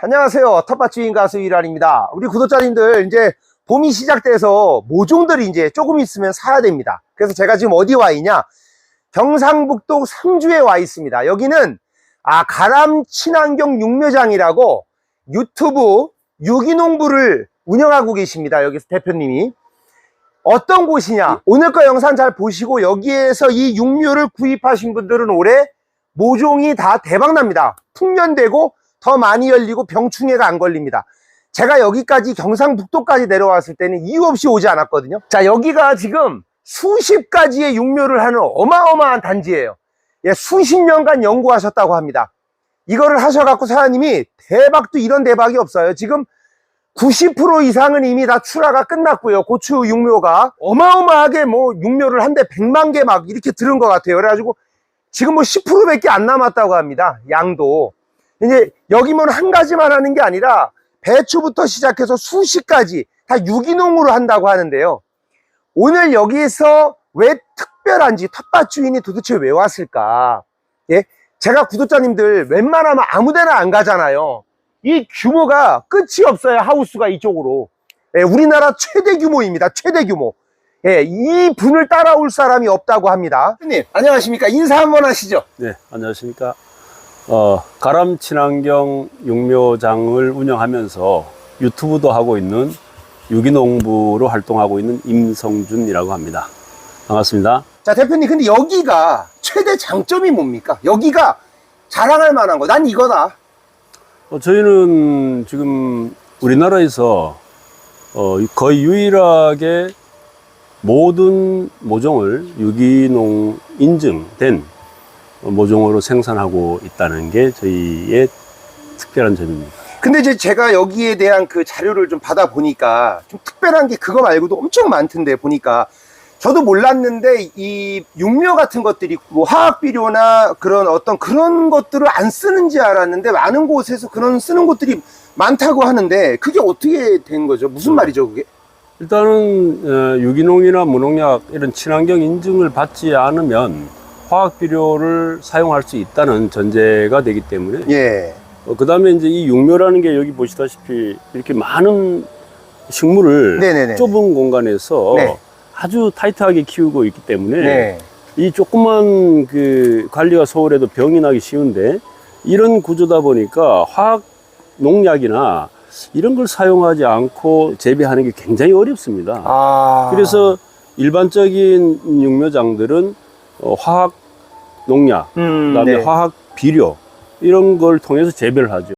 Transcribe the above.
안녕하세요. 텃밭주인 가수 이란입니다. 우리 구독자님들 이제 봄이 시작돼서 모종들이 이제 조금 있으면 사야 됩니다. 그래서 제가 지금 어디 와 있냐? 경상북도 상주에 와 있습니다. 여기는 아 가람 친환경 육묘장이라고 유튜브 유기농부를 운영하고 계십니다. 여기서 대표님이 어떤 곳이냐? 오늘 거 영상 잘 보시고 여기에서 이 육묘를 구입하신 분들은 올해 모종이 다 대박납니다. 풍년되고 더 많이 열리고 병충해가 안 걸립니다. 제가 여기까지 경상북도까지 내려왔을 때는 이유 없이 오지 않았거든요. 자, 여기가 지금 수십 가지의 육묘를 하는 어마어마한 단지예요. 예, 수십 년간 연구하셨다고 합니다. 이거를 하셔갖고 사장님이 대박도 이런 대박이 없어요. 지금 90% 이상은 이미 다 출하가 끝났고요. 고추 육묘가 어마어마하게 뭐 육묘를 한 대 100만 개 막 이렇게 들은 것 같아요. 그래가지고 지금 뭐 10%밖에 안 남았다고 합니다. 양도. 이제 여기면 한 가지만 하는 게 아니라 배추부터 시작해서 수십 가지 다 유기농으로 한다고 하는데요. 오늘 여기에서 왜 특별한지 텃밭 주인이 도대체 왜 왔을까? 예? 제가 구독자님들 웬만하면 아무 데나 안 가잖아요. 이 규모가 끝이 없어요. 하우스가 이쪽으로. 예, 우리나라 최대 규모입니다. 최대 규모. 예, 이 분을 따라올 사람이 없다고 합니다. 형님, 안녕하십니까? 인사 한번 하시죠. 네, 안녕하십니까. 어, 가람 친환경 육묘장을 운영하면서 유튜브도 하고 있는 유기농부로 활동하고 있는 임성준이라고 합니다. 반갑습니다. 자, 대표님, 근데 여기가 최대 장점이 뭡니까? 여기가 자랑할 만한 거. 난 이거다. 어, 저희는 지금 우리나라에서 어, 거의 유일하게 모든 모종을 유기농 인증된 모종으로 생산하고 있다는 게 저희의 특별한 점입니다. 근데 이제 제가 여기에 대한 그 자료를 좀 받아 보니까 좀 특별한 게 그거 말고도 엄청 많던데 보니까 저도 몰랐는데 이 육묘 같은 것들이 뭐 화학 비료나 그런 어떤 그런 것들을 안 쓰는지 알았는데 많은 곳에서 그런 쓰는 곳들이 많다고 하는데 그게 어떻게 된 거죠? 무슨 말이죠 그게? 일단은 어, 유기농이나 무농약 이런 친환경 인증을 받지 않으면 화학 비료를 사용할 수 있다는 전제가 되기 때문에 예. 어, 그다음에 이제 이 육묘라는 게 여기 보시다시피 이렇게 많은 식물을 네네네. 좁은 공간에서 네. 아주 타이트하게 키우고 있기 때문에 네. 이 조그만 그 관리가 소홀해도 병이 나기 쉬운데 이런 구조다 보니까 화학 농약이나 이런 걸 사용하지 않고 재배하는 게 굉장히 어렵습니다. 아. 그래서 일반적인 육묘장들은 어, 화학 농약, 음, 그다음에 네. 화학 비료 이런 걸 통해서 재배를 하죠.